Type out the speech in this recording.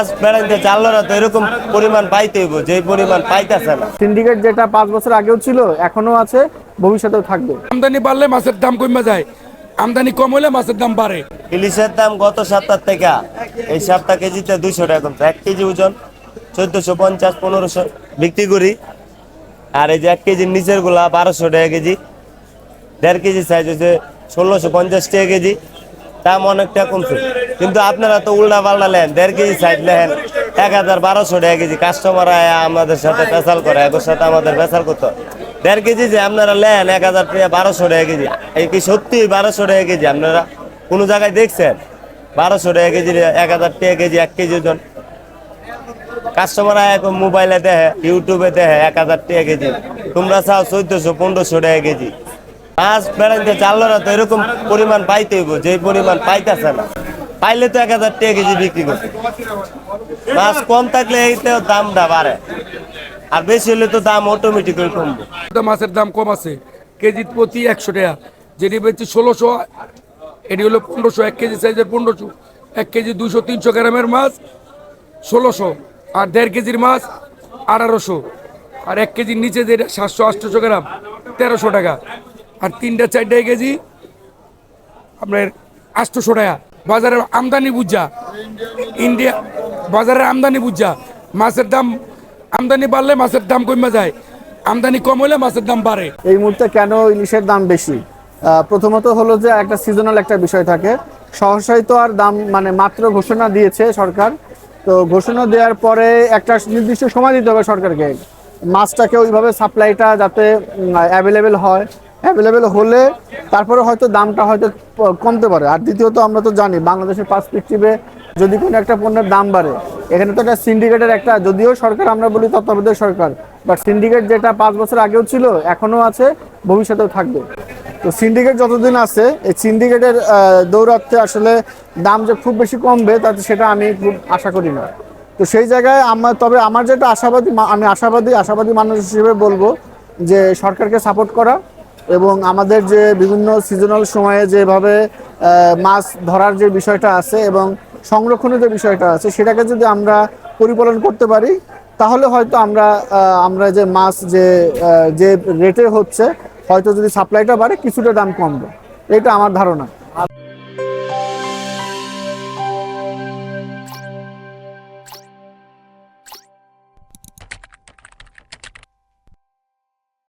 মাছ বেড়াইতে চাললো তো এরকম পরিমাণ পাইতে হইব যে পরিমাণ পাইতেছে না। সিন্ডিকেট যেটা পাঁচ বছর আগেও ছিল এখনও আছে ভবিষ্যতেও থাকবে। আমদানি বাড়লে মাছের দাম কমে যায় আমদানি কম হলে মাছের দাম বাড়ে। ইলিশের দাম গত সপ্তাহ থেকে এই সপ্তাহ কেজিতে দুইশো টাকা কমছে এক কেজি ওজন চোদ্দশো পঞ্চাশ পনেরোশো বিক্রি করি। আর এই যে এক কেজির নিচেরগুলা বারোশো টাকা কেজি দেড় কেজি সাইজ হচ্ছে ষোলোশো পঞ্চাশ টাকা কেজি দাম অনেকটা কমছে। কিন্তু আপনারা তো উল্টা পাল্টা নেন দেড় কেজি সাইড নেন এক হাজার বারোশো টাকা কেজি কাস্টমার আয় আমাদের সাথে পেশাল করে একের সাথে আমাদের পেশাল করতো। দেড় কেজি যে আপনারা নেন এক হাজার বারোশো টাকা কেজি। এই কি সত্যি বারোশো টাকা কেজি আপনারা? কোনো জায়গায় দেখছেন? বারোশো টাকা কেজি এক হাজার টাকা কেজি, এক কেজি ওজন? কাস্টমার এখন মোবাইলে দেখে ইউটিউবে দেখে, এক হাজার টাকা কেজি। তোমরা চাও চোদ্দশো, পনেরোশো টাকা কেজি। মাছ বেড়াইতে চাললো না তো এরকম পরিমাণ পাইতে হইব যে পরিমাণ পাইতেছে না। পাইলে তো এক হাজার টাকা কেজি বিক্রি করছে। মাছ কম থাকলে এইতেও দামটা বাড়ে। আর বেশি হলে তো দাম অটোমেটিক কমবে। মাছের দাম কম আছে। কেজি প্রতি একশো টাকা। যেটি বেশি ষোলোশো, এটি হলো পনেরোশো। এক কেজি সাইজের পনেরোশো। এক কেজি দুশো তিনশো গ্রামের মাছ ষোলোশো। আর দেড় কেজির মাছ আঠারোশো। আর এক কেজির নিচে যেটা সাতশো আটশোশো গ্রাম, তেরোশো টাকা। আর তিনটা, চারটে কেজি আপনার আটশোশো টাকা। বাজারের আমদানি বুঝা। ইন্ডিয়া বাজারের আমদানি বুঝা। মাছের দাম আমদানি বাড়লে মাছের দাম কমে যায়। আমদানি কম হলে মাছের দাম বাড়ে। এই মুহূর্তে কেন ইলিশের দাম বেশি? প্রথমত হলো যে একটা সিজনাল একটা বিষয় থাকে। সহসাই তো আর দাম মানে মাত্র ঘোষণা দিয়েছে সরকার। তো ঘোষণা দেওয়ার পরে একটা নির্দিষ্ট সময় দিতে হবে সরকারকে। মাছটাকে ওইভাবে সাপ্লাইটা যাতে অ্যাভেলেবেল হয়। অ্যাভেলেবেল হলে তারপরে হয়তো দামটা হয়তো কমতে পারে। আর দ্বিতীয়ত আমরা তো জানি, বাংলাদেশের পার্সপেক্টিভে যদি কোনো একটা পণ্যের দাম বাড়ে, এখানে তো একটা সিন্ডিকেটের একটা, যদিও সরকার আমরা বলি তত্ত্বাবধায়ক সরকার বাট সিন্ডিকেট যেটা পাঁচ বছর আগেও ছিল এখনও আছে, ভবিষ্যতেও থাকবে। তো সিন্ডিকেট যতদিন আছে, এই সিন্ডিকেটের দৌরাত্মে আসলে দাম যে খুব বেশি কমবে তাতে সেটা আমি খুব আশা করি না। তো সেই জায়গায় আমার তবে আমার যেটা আশাবাদী আমি আশাবাদী আশাবাদী মানুষ হিসেবে বলব যে সরকারকে সাপোর্ট করা এবং আমাদের যে বিভিন্ন সিজনাল সময়ে যেভাবে মাছ ধরার যে বিষয়টা আছে এবং সংরক্ষণের যে বিষয়টা আছে, সেটাকে যদি আমরা পরিপালন করতে পারি, তাহলে হয়তো আমরা আমরা যে মাছ যে যে রেটে হচ্ছে, হয়তো যদি সাপ্লাইটা বাড়ে, কিছুটা দাম কমবে। এটা আমার ধারণা।